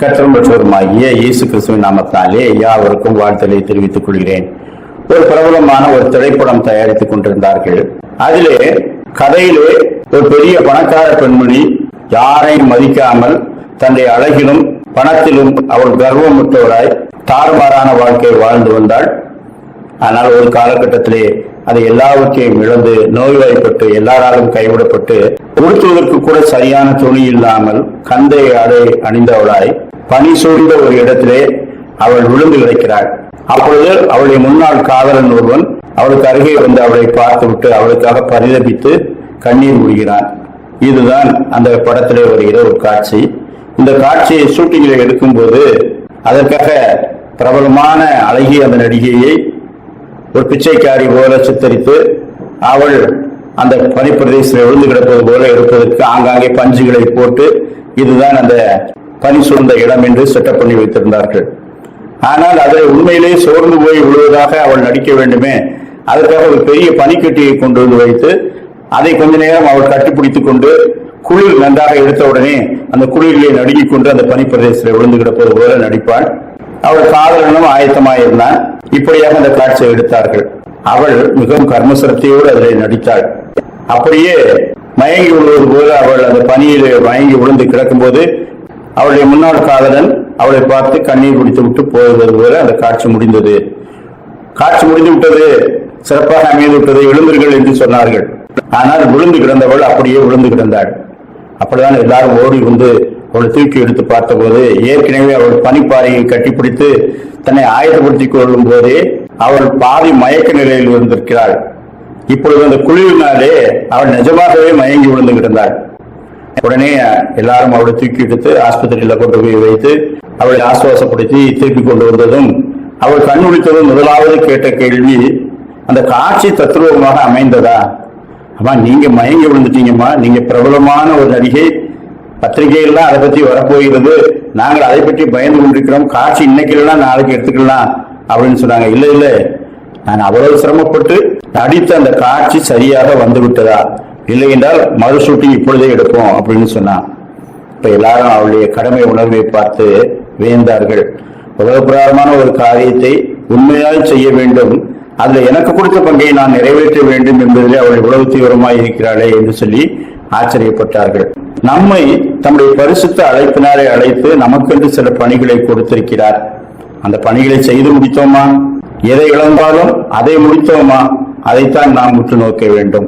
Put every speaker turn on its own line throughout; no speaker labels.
கற்றல் மற்றவருமாகிய இயேசு கிறிஸ்துவின் நாமத்தினாலே யாவருக்கும் வாழ்த்தலை தெரிவித்துக் கொள்கிறேன். ஒரு பிரபலமான ஒரு திரைப்படம் தயாரித்துக் கொண்டிருந்தார்கள். அதிலே கதையிலே ஒரு பெரிய பணக்கார பெண்மணி யாரையும் மதிக்காமல் தன்னுடைய அழகிலும் பணத்திலும் அவள் கர்வமுற்றவராய் தாறுமாறான வாழ்க்கையை வாழ்ந்து வந்தாள். ஆனால் ஒரு காலகட்டத்திலே அதை எல்லாவற்றையும் இழந்து நோய்வாய்ப்பட்டு எல்லாராலும் கைவிடப்பட்டு உடுத்துவதற்கு கூட சரியான துணி இல்லாமல் கந்தை ஆடை அணிந்தவளாய் பனி சூழ்ந்த ஒரு இடத்திலே அவள் விழுந்து கிடக்கிறாள். அப்பொழுது அவளுடைய முன்னாள் காதலன் ஒருவன் அவளுக்கு அருகே வந்து அவளை பார்த்துவிட்டு அவளுக்காக பரிதபித்து கண்ணீர் முடிகிறான் இதுதான் அந்த படத்திலே வருகிற ஒரு காட்சி. இந்த காட்சியை ஷூட்டிங்கில் எடுக்கும்போது அதற்காக பிரபலமான அழகிய அந்த நடிகையை ஒரு பிச்சைக்காரி போல சித்தரித்து அவள் அந்த பனிப்பிரதேசத்தில் விழுந்து கிடப்பது போல எடுப்பதற்கு ஆங்காங்கே பஞ்சுகளை போட்டு இதுதான் அந்த பனி சூழ்ந்த இடம் என்று செட்டப் பண்ணி வைத்திருந்தார்கள். ஆனால் அதை உண்மையிலே சோர்ந்து போய் விழுவதாக அவள் நடிக்க வேண்டுமே அதற்காக ஒரு பெரிய பனிக்கட்டியை கொண்டு வந்து வைத்து அதை கொஞ்ச நேரம் அவள் கட்டிப்பிடித்துக் கொண்டு குளிர் நன்றாக எடுத்தவுடனே அந்த குளிரிலே நடுங்கிக் கொண்டு அந்த பனிப்பிரதேசத்தில் விழுந்து கிடப்பது போல நடிப்பாள். அவள் காதலனும் ஆயத்தமாயிருந்தான். இப்படியாக அந்த காட்சியை எடுத்தார்கள். அவள் மிகவும் கர்மசரத்தையோடு அதில் நடித்தாள். அப்படியே மயங்கி விழுவது போல அவள் அந்த பணியில் மயங்கி விழுந்து கிடக்கும்போது அவளுடைய முன்னாள் காதலன் அவளை பார்த்து கண்ணீர் குடித்து விட்டு போவது போல அந்த காட்சி முடிந்தது. காட்சி முடிந்து விட்டது. சிறப்பாக அமைந்து விட்டது எழுந்தீர்கள் என்று சொன்னார்கள். ஆனால் விழுந்து கிடந்தவள் அப்படியே விழுந்து கிடந்தாள். அப்படிதான் எல்லாரும் ஓடி வந்து அவளை தூக்கி எடுத்து பார்த்தபோது ஏற்கனவே அவள் பனிப்பாறையை கட்டிப்பிடித்து தன்னை ஆயுதப்படுத்திக் கொள்ளும் போதே அவள் பாதி மயக்க நிலையில் இருந்திருக்கிறாள் இப்பொழுது அந்த குழுவினாலே அவள் நிஜமாகவே மயங்கி விழுந்து கிடந்தாள். உடனே எல்லாரும் அவளை தூக்கி எடுத்து ஆஸ்பத்திரியில கொண்டு போய் வைத்து அவளை ஆசுவாசப்படுத்தி திருப்பி கொண்டு வந்ததும் அவள் கண் விழித்ததும் முதலாவது கேட்ட கேள்வி அந்த காட்சி தத்ரூபமாக அமைந்ததா? அம்மா நீங்க மயங்கி விழுந்துட்டீங்கம்மா. நீங்க பிரபலமான ஒரு நடிகை. பத்திரிகைகள்லாம் அதை பற்றி வரப்போகிறது. நாங்கள் அதை பற்றி பயந்து கொண்டிருக்கிறோம். காட்சி இன்னைக்கு இல்லைன்னா நாளைக்கு எடுத்துக்கலாம் அப்படின்னு சொன்னாங்க. இல்லை இல்லை. நான் அவ்வளவு சிரமப்பட்டு நடித்த அந்த காட்சி சரியாக வந்து விட்டதா இல்லை என்றால் மறு ஷூட்டிங் இப்பொழுதே எடுப்போம் அப்படின்னு சொன்னான். இப்போ எல்லாரும் அவளுடைய கடமை உணர்வை பார்த்து வியந்தார்கள். உலகப்பிரகாரமான ஒரு காரியத்தை உண்மையாக செய்ய வேண்டும். அதில் எனக்கு கொடுத்த பங்கை நான் நிறைவேற்ற வேண்டும் என்பதிலே அவள் இவ்வளவு தீவிரமாக இருக்கிறாளே என்று சொல்லி ஆச்சரியப்பட்டார்கள். நம்மை தம்முடைய பரிசுத்த அழைப்பினாலே அழைத்து நமக்கென்று சில பணிகளை கொடுத்திருக்கிறார். அந்த பணிகளை செய்து முடித்தோமா? எதை இழந்தாலும் அதை முடித்தோமா? அதைத்தான் நாம் உற்று நோக்க வேண்டும்.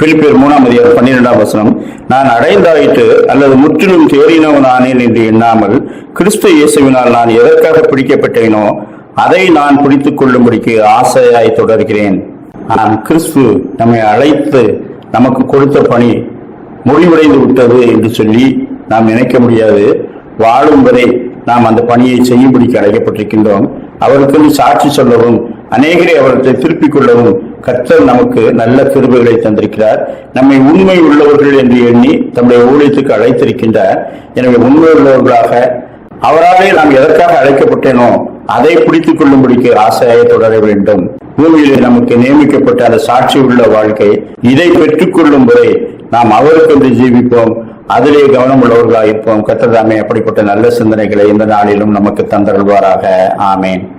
பிலிப்பியர் மூணாம் அதிகாரம் பன்னிரெண்டாம் வசனம் நான் அடைந்தாயிற்று அல்லது முற்றிலும் தேறினவனானேன் என்று எண்ணாமல் கிறிஸ்து இயேசுவினால் நான் எதற்காக பிடிக்கப்பட்டேனோ அதை நான் பிடித்துக் கொள்ளும்படிக்கு ஆசையாய் தொடர்கிறேன். நான் கிறிஸ்து நம்மை அழைத்து நமக்கு கொடுத்த பணி முடிவடைந்து விட்டது என்று சொல்லி நாம் நினைக்க முடியாது. வாழும் வரை நாம் அந்த பணியை செய்யும்படிக்கு அழைக்கப்பட்டிருக்கின்றோம். அவருக்கு சாட்சி சொல்லவும் அநேகரை அவர்களை திருப்பிக் கொள்ளவும் கர்த்தர் நமக்கு நல்ல கிருபைகளை தந்திருக்கிறார். நம்மை உண்மை உள்ளவர்கள் என்று எண்ணி தம்முடைய ஊழியத்துக்கு அழைத்திருக்கின்றார். எனவே உண்மை உள்ளவர்களாக அவராலே நாம் எதற்காக அழைக்கப்பட்டேனோ அதை பிடித்துக் கொள்ளும்படிக்கு ஆசையாக தொடர வேண்டும். பூமியிலே நமக்கு நியமிக்கப்பட்ட அந்த சாட்சி உள்ள வாழ்க்கை இதை பெற்றுக்கொள்ளும் வரை நாம் அவருக்கென்று ஜீவிப்போம். அதிலே கவனம் உள்ளவர்களாக இருப்போம் கத்ததாமே அப்படிப்பட்ட நல்ல சிந்தனைகளை இந்த நாளிலும் நமக்கு தந்தருள்வாராக. ஆமேன்.